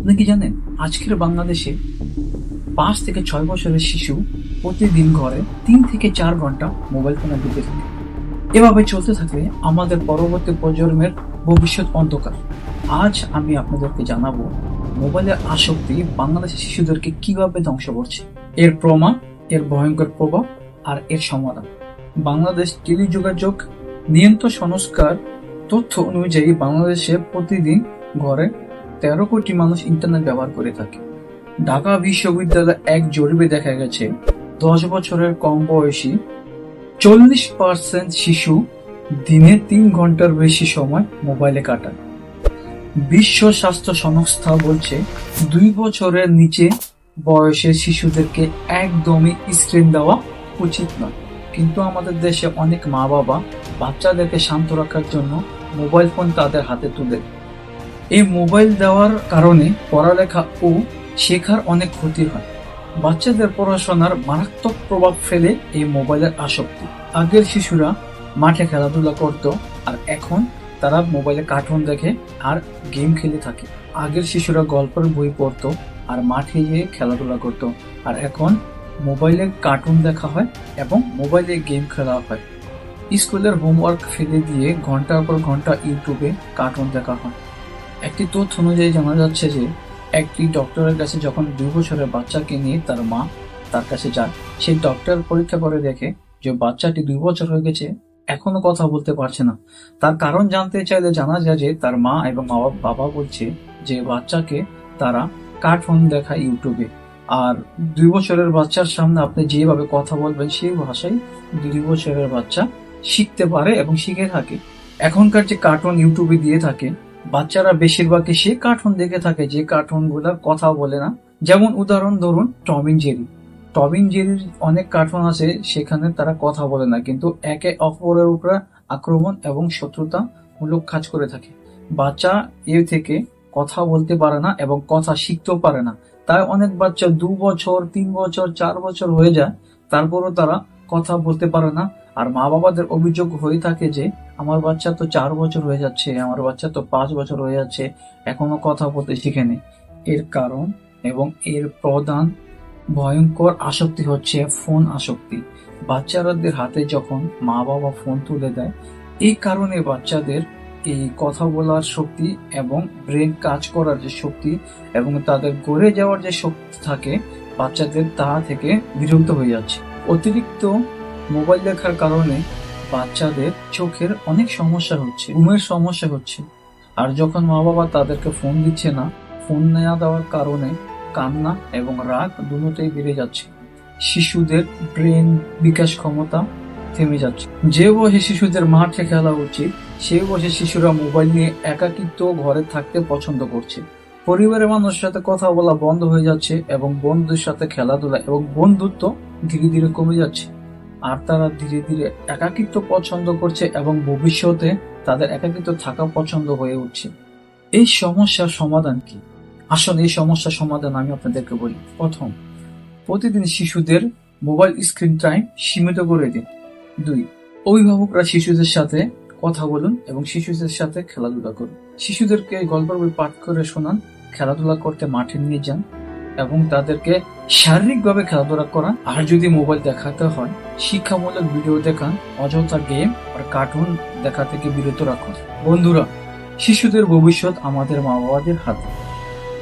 আপনি কি জানেন, আজকের বাংলাদেশে পাঁচ থেকে ছয় বছরের শিশু প্রতিদিন ঘরে তিন থেকে চার ঘণ্টা মোবাইল ফোনে ঢুকে থাকে। এভাবে চলতে থাকলে আমাদের পরবর্তী প্রজন্মের ভবিষ্যৎ অন্ধকার। আজ আমি আপনাদেরকে জানাব মোবাইলের আসক্তি বাংলাদেশের শিশুদেরকে কীভাবে ধ্বংস করছে। এর প্রমাণ, এর ভয়ঙ্কর প্রভাব আর এর সমাধান। বাংলাদেশ টেলিযোগাযোগ নিয়ন্ত্রণ সংস্কার তথ্য অনুযায়ী বাংলাদেশে প্রতিদিন ঘরে তেরো কোটি মানুষ ইন্টারনেট ব্যবহার করে থাকে। ঢাকা বিশ্ববিদ্যালয় এক জরিপে দেখা গেছে, দশ বছরের কম বয়সী চল্লিশ পার্সেন্ট শিশু দিনে তিন ঘণ্টার বেশি সময় মোবাইলে কাটায়। বিশ্ব স্বাস্থ্য সংস্থা বলছে, দুই বছরের নিচে বয়সের শিশুদেরকে একদমই স্ক্রিন দেওয়া উচিত নয়। কিন্তু আমাদের দেশে অনেক মা বাবা বাচ্চাদেরকে শান্ত রাখার জন্য মোবাইল ফোন তাদের হাতে তুলে দেয়। এই মোবাইল দেওয়ার কারণে পড়ালেখা ও শেখার অনেক ক্ষতি হয়। বাচ্চাদের পড়াশোনার মারাত্মক প্রভাব ফেলে এই মোবাইলের আসক্তি। আগের শিশুরা মাঠে খেলাধুলা করত আর এখন তারা মোবাইলে কার্টুন দেখে আর গেম খেলে থাকে। আগের শিশুরা গল্পের বই পড়তো আর মাঠে গিয়ে খেলাধুলা করত। আর এখন মোবাইলে কার্টুন দেখা হয় এবং মোবাইলে গেম খেলা হয়। স্কুলের হোমওয়ার্ক ফেলে দিয়ে ঘণ্টার পর ঘণ্টা ইউটিউবে কার্টুন দেখা হয়। একটি তথ্য অনুযায়ী জানা যাচ্ছে যে, একটি ডক্টরের কাছে যখন দুই বছরের বাচ্চাকে নিয়ে তার মা তার কাছে যায়, সেই ডক্টর পরীক্ষা করে দেখে যে বাচ্চাটি দুই বছর হয়ে গেছে, এখনও কথা বলতে পারছে না। তার কারণ জানতে চাইলে জানা যায় যে, তার মা এবং বাবা বলছে যে, বাচ্চাকে তারা কার্টুন দেখায় ইউটিউবে। আর দুই বছরের বাচ্চার সামনে আপনি যেভাবে কথা বলবেন, সেই ভাষায় দুই বছরের বাচ্চা শিখতে পারে এবং শিখে থাকে। এখনকার যে কার্টুন ইউটিউবে দিয়ে থাকে বাচ্চারা বেশিরভাগই সে কার্টুন দেখে থাকে, যে কার্টুনগুলার কথা বলে না। যেমন উদাহরণ ধরুন টমিন জেরি টমিন জেরির অনেক কার্টুন আছে, সেখানে তারা কথা বলে না, কিন্তু একে অপরের উপরে আক্রমণ এবং শত্রুতা মূলক কাজ করে থাকে। বাচ্চা এ থেকে কথা বলতে পারে না এবং কথা শিখতেও পারে না। তাই অনেক বাচ্চা দু বছর, তিন বছর, চার বছর হয়ে যায়, তারপরও তারা কথা বলতে পারে না। আর মা বাবাদের অভিযোগ হয়ে থাকে যে আমার বাচ্চা তো চার বছর হয়ে যাচ্ছে, আমার বাচ্চা তো পাঁচ বছর হয়ে যাচ্ছে, এখনও কথা বলতে শিখেনি। এর কারণ এবং এর প্রধান ভয়ঙ্কর আসক্তি হচ্ছে ফোন আসক্তি। বাচ্চাদের হাতে যখন মা বাবা ফোন তুলে দেয়, এই কারণে বাচ্চাদের এই কথা বলার শক্তি এবং ব্রেন কাজ করার যে শক্তি এবং তাদের গড়ে যাওয়ার যে শক্তি থাকে, বাচ্চাদের তা থেকে বিরক্ত হয়ে যাচ্ছে। অতিরিক্ত মোবাইল দেখার কারণে বাচ্চাদের চোখের অনেক সমস্যা হচ্ছে, ঘুমের সমস্যা হচ্ছে। আর যখন মা বাবা তাদেরকে ফোন দিচ্ছে না ফোন নেওয়া দেওয়ার কারণে কান্না এবং রাগ দুটোই বেড়ে যাচ্ছে। শিশুদের ব্রেন বিকাশ ক্ষমতা থেমে যাচ্ছে। যে বয়সে শিশুদের মাঠে খেলা উচিত সেই বয়সে শিশুরা মোবাইল নিয়ে একাকিত্ব ঘরে থাকতে পছন্দ করছে। পরিবারের মানুষের সাথে কথা বলা বন্ধ হয়ে যাচ্ছে এবং বন্ধুদের সাথে খেলাধুলা এবং বন্ধুত্ব ধীরে ধীরে কমে যাচ্ছে। আর তারা ধীরে ধীরে একাকিত্ব পছন্দ করছে এবং ভবিষ্যতে তাদের একাকিত্ব থাকা পছন্দ হয়ে উঠছে। এই সমস্যার সমাধান কি? আসলে এই সমস্যার সমাধান আমি আপনাদেরকে বলি। প্রথম, প্রতিদিন শিশুদের মোবাইল স্ক্রিন টাইম সীমিত করে দিন। দুই, অভিভাবকরা শিশুদের সাথে কথা বলুন এবং শিশুদের সাথে খেলাধুলা করুন। শিশুদেরকে গল্পের বই পাঠ করে শোনান, খেলাধুলা করতে মাঠে নিয়ে যান এবং তাদেরকে শারীরিকভাবে খেলাধুলা করান। আর যদি মোবাইল দেখাতে হয়, শিক্ষামূলক ভিডিও দেখান, অযথা গেম আর কার্টুন দেখা থেকে বিরত রাখুন। বন্ধুরা, শিশুদের ভবিষ্যৎ আমাদের মা বাবাদের হাতে।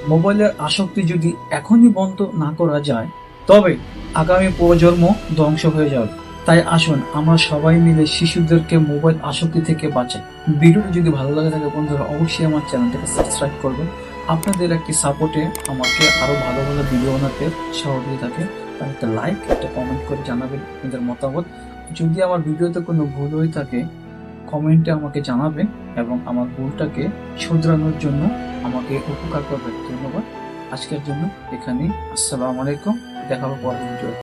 মোবাইলের আসক্তি যদি এখনই বন্ধ না করা যায়, তবে আগামী প্রজন্ম ধ্বংস হয়ে যাবে। তাই আসুন, আমরা সবাই মিলে শিশুদেরকে মোবাইল আসক্তি থেকে বাঁচাই। ভিডিওটি যদি ভালো লাগে থাকে বন্ধুরা, অবশ্যই আমার চ্যানেলটাকে সাবস্ক্রাইব করবেন। আপনাদের একটি সাপোর্টে আমাকে আরও ভালো ভালো ভিডিও বানাতে সহযোগী থাকে তার একটা লাইক একটা কমেন্ট করে জানাবেন আপনাদের মতামত। যদি আমার ভিডিওতে কোনো ভুল হয়ে থাকে কমেন্টে আমাকে জানাবেন এবং আমার ভুলটাকে শুধরানোর জন্য আমাকে উপকার করবেন। ধন্যবাদ। আজকের জন্য এখানেই। আসসালামু আলাইকুম। দেখাবো পরের ভিডিও